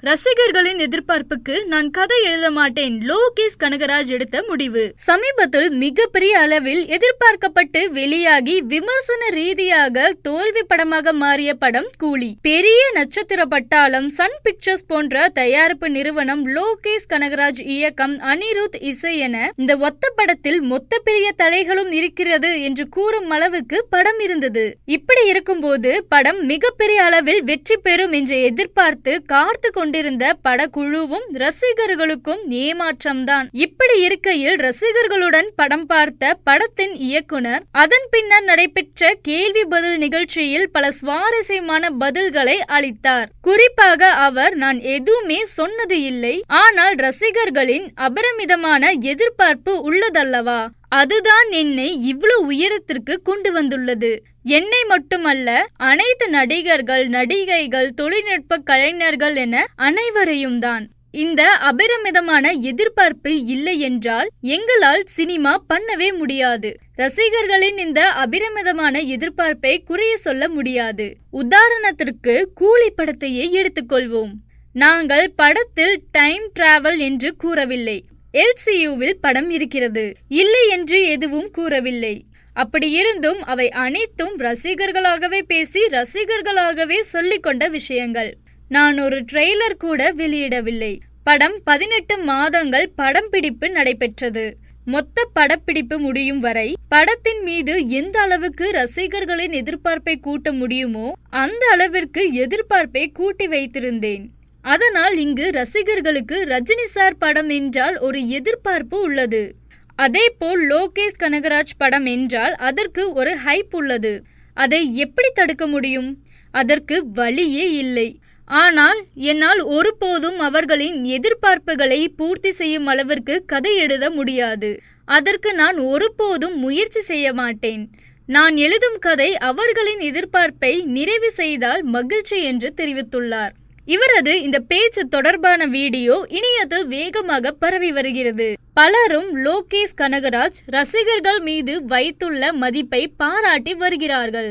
ரசிகர்களின் எதிர்பார்ப்புக்கு நான் கதை எழுத மாட்டேன். லோகேஷ் கனகராஜ் எடுத்த முடிவு. சமீபத்தில் மிகப்பெரிய அளவில் எதிர்பார்க்கப்பட்டு வெளியாகி விமர்சன ரீதியாக தோல்வி படமாக மாறிய படம் கூலி. பெரிய நட்சத்திர பட்டாளம் சன் பிக்சர்ஸ் போன்ற தயாரிப்பு நிறுவனம் லோகேஷ் கனகராஜ் இயக்கம் அனிருத் இசை என இந்த ஒத்த படத்தில் மொத்த பெரிய தடைகளும் இருக்கிறது என்று கூறும் அளவுக்கு படம் இருந்தது. இப்படி இருக்கும்போது படம் மிகப்பெரிய அளவில் வெற்றி பெறும் என்று எதிர்பார்த்து காத்து கொண்டிருந்த படக்குழுவும் ரசிகர்களுக்கும் ஏமாற்றம்தான். இப்படி இருக்கையில் ரசிகர்களுடன் படம் பார்த்த படத்தின் இயக்குனர் அதன் பின்னர் நடைபெற்ற கேள்வி பதில் நிகழ்ச்சியில் பல சுவாரஸ்யமான பதில்களை அளித்தார். குறிப்பாக அவர் நான் எதுவுமே சொன்னது இல்லை. ஆனால் ரசிகர்களின் அபரிமிதமான எதிர்பார்ப்பு உள்ளதல்லவா? அதுதான் என்னை இவ்வளவு உயரத்திற்கு கொண்டு வந்துள்ளது. என்னை மட்டுமல்ல அனைத்து நடிகர்கள் நடிகைகள் தொழில்நுட்ப கலைஞர்கள் என அனைவரையும் தான் இந்த அபரிமிதமான எதிர்பார்ப்பு இல்லை என்றால் எங்களால் சினிமா பண்ணவே முடியாது. ரசிகர்களின் இந்த அபிரமிதமான எதிர்பார்ப்பை குறைய சொல்ல முடியாது. உதாரணத்திற்கு கூலி படத்தையே எடுத்துக்கொள்வோம். நாங்கள் படத்தில் டைம் டிராவல் என்று கூறவில்லை. எல்சியூவில் படம் இருக்கிறது. இல்லை என்று எதுவும் கூறவில்லை. அப்படி இருந்தும் அவை அனைத்தும் ரசிகர்களாகவே பேசி ரசிகர்களாகவே சொல்லிக்கொண்ட விஷயங்கள். நான் ஒரு ட்ரெய்லர் கூட வெளியிடவில்லை. படம் பதினெட்டு மாதங்கள் படம் பிடிப்பு நடைபெற்றது. மொத்த படப்பிடிப்பு முடியும் வரை படத்தின் மீது எந்த அளவுக்கு ரசிகர்களின் எதிர்பார்ப்பை கூட்ட முடியுமோ அந்த அளவிற்கு எதிர்பார்ப்பை கூட்டி வைத்திருந்தேன். அதனால் இங்கு ரசிகர்களுக்கு ரஜினி சார் படம் என்றால் ஒரு எதிர்பார்ப்பு உள்ளது. அதேபோல் லோகேஷ் கனகராஜ் படம் என்றால் அதற்கு ஒரு ஹைப் உள்ளது. அதை எப்படி தடுக்க முடியும்? அதற்கு வழியே இல்லை. ஆனால் என்னால் ஒருபோதும் அவர்களின் எதிர்பார்ப்புகளை பூர்த்தி செய்யும் அளவிற்கு கதை எழுத முடியாது. அதற்கு நான் ஒருபோதும் முயற்சி செய்ய மாட்டேன். நான் எழுதும் கதை அவர்களின் எதிர்பார்ப்பை நிறைவு செய்தால் மகிழ்ச்சி என்று தெரிவித்துள்ளார். இவரது இந்த பேச்சு தொடர்பான வீடியோ இணையத்தில் வேகமாக பரவி வருகிறது. பலரும் லோகேஷ் கனகராஜ் ரசிகர்கள் மீது வைத்துள்ள மதிப்பை பாராட்டி வருகிறார்கள்.